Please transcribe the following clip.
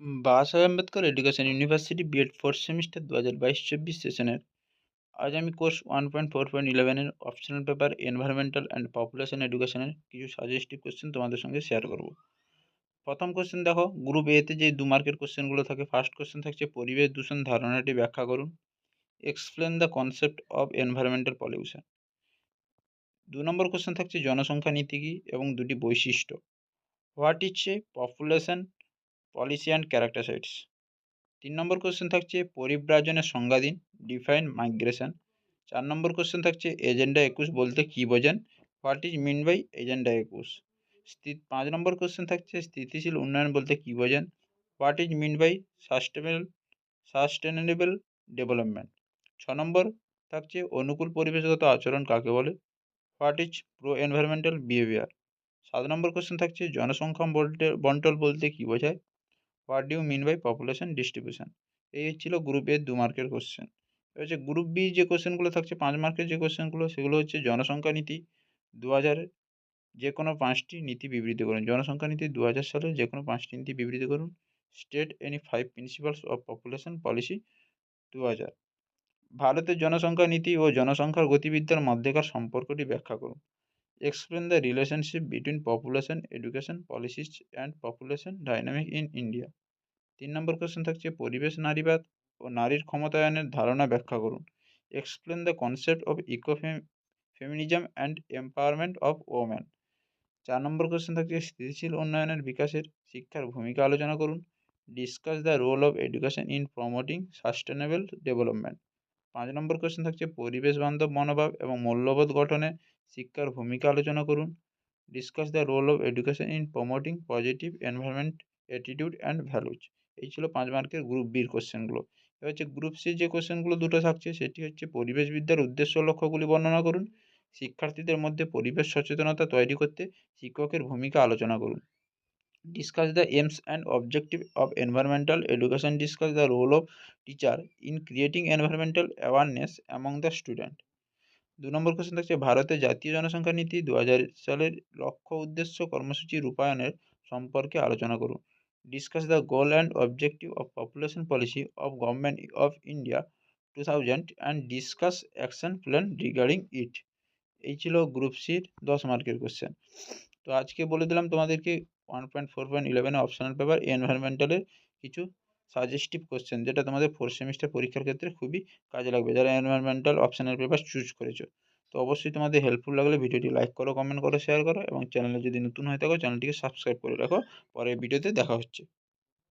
Baba Saheb Ambedkar education university BEd fourth semester দু হাজার বাইশ চব্বিশ সেশনের আজ আমি course one point four point ইলেভেনের optional paper environmental and population এডুকেশনের কিছু সাজেস্টিভ কোশ্চেন তোমাদের সঙ্গে শেয়ার করব। প্রথম কোশ্চেন দেখো গ্রুপ এতে যে দু মার্কের কোশ্চেনগুলো থাকে ফার্স্ট কোশ্চেন থাকছে পরিবেশ দূষণ ধারণাটি ব্যাখ্যা করুন। Explain the concept of environmental pollution দু নম্বর কোশ্চেন থাকছে জনসংখ্যা নীতি কী এবং দুটি বৈশিষ্ট্য। What is a population policy and characteristics তিন নম্বর কোশ্চেন থাকছে পরিব্রাজনের সংজ্ঞা দিন ডিফাইন মাইগ্রেশন চার নম্বর কোশ্চেন থাকছে এজেন্ডা একুশ বলতে কী বোঝেন? What is mean by agenda একুশ? পাঁচ নম্বর কোশ্চেন থাকছে স্থিতিশীল উন্নয়ন বলতে কী বোঝেন? What is mean by sustainable sustainable development ছ নম্বর থাকছে অনুকূল পরিবেশগত আচরণ কাকে বলে? What is pro environmental behaviour সাত নম্বর কোশ্চেন থাকছে জনসংখ্যা বলতে বন্টল বলতে কী বোঝায়? What do mean by population distribution এই ছিল গ্রুপ এর দু মার্কের কোশ্চেন এবার হচ্ছে গ্রুপ বি যে কোশ্চেনগুলো থাকছে, পাঁচ মার্কের যে কোশ্চেনগুলো সেগুলো হচ্ছে জনসংখ্যা নীতি দু হাজারের যে কোনো পাঁচটি নীতি বিবৃতি করুন। জনসংখ্যা নীতি দু হাজার সালের যে কোনো পাঁচটি নীতি বিবৃতি করুন। State any five principles of population policy দু হাজার ভারতের জনসংখ্যা নীতি ও জনসংখ্যার গতিবিদ্যার মধ্যেকার সম্পর্কটি ব্যাখ্যা করুন। Explain the relationship between population education policies and population dynamic in India তিন নম্বর কোশ্চেন থাকছে পরিবেশ নারীবাদ ও নারীর ক্ষমতায়নের ধারণা ব্যাখ্যা করুন। Explain the concept of eco feminism and empowerment of woman চার নম্বর কোশ্চেন থাকছে স্থিতিশীল উন্নয়নের বিকাশের শিক্ষার ভূমিকা আলোচনা করুন। Discuss the role of education in promoting sustainable development পাঁচ নম্বর কোশ্চেন থাকছে পরিবেশ বান্ধব মনোভাব এবং মূল্যবোধ গঠনে শিক্ষার ভূমিকা আলোচনা করুন। Discuss the role of education in promoting positive environment attitude and values এই ছিল পাঁচ মার্কের গ্রুপ বির কোশ্চেনগুলো এবার হচ্ছে গ্রুপ সি যে কোশ্চেনগুলো দুটো থাকছে, সেটি হচ্ছে পরিবেশবিদ্যার উদ্দেশ্য লক্ষ্যগুলি বর্ণনা করুন। শিক্ষার্থীদের মধ্যে পরিবেশ সচেতনতা তৈরি করতে শিক্ষকের ভূমিকা আলোচনা করুন। Discuss the aims and objective of environmental education discuss the role of teacher in creating environmental awareness among the student দু নম্বর কোশ্চেন থাকছে ভারতের জাতীয় জনসংখ্যা নীতি দু হাজার সালের লক্ষ্য উদ্দেশ্য কর্মসূচি রূপায়ণের সম্পর্কে আলোচনা করুন। Discuss the goal and objective of population policy of government of India two thousand and discuss action plan regarding it এই ছিল গ্রুপ সির দশ মার্কের কোশ্চেন তো আজকে বলে দিলাম তোমাদেরকে ওয়ান পয়েন্ট ফোর পয়েন্ট ইলেভেনে অপশনাল পেপার এনভায়রনমেন্টালের কিছু সাজেস্টিভ কোশ্চেন যেটা তোমাদের ফোর্থ সেমিস্টার পরীক্ষার ক্ষেত্রে খুবই কাজে লাগবে। যারা এনভায়রনমেন্টাল অপশানের পেপার চুজ করেছ। তো অবশ্যই তোমাদের হেল্পফুল লাগলে ভিডিওটি লাইক করো কমেন্ট করো শেয়ার করো এবং চ্যানেলে যদি নতুন হয়ে থাকো চ্যানেলটিকে সাবস্ক্রাইব করে রাখো। পরের ভিডিওতে দেখা হচ্ছে।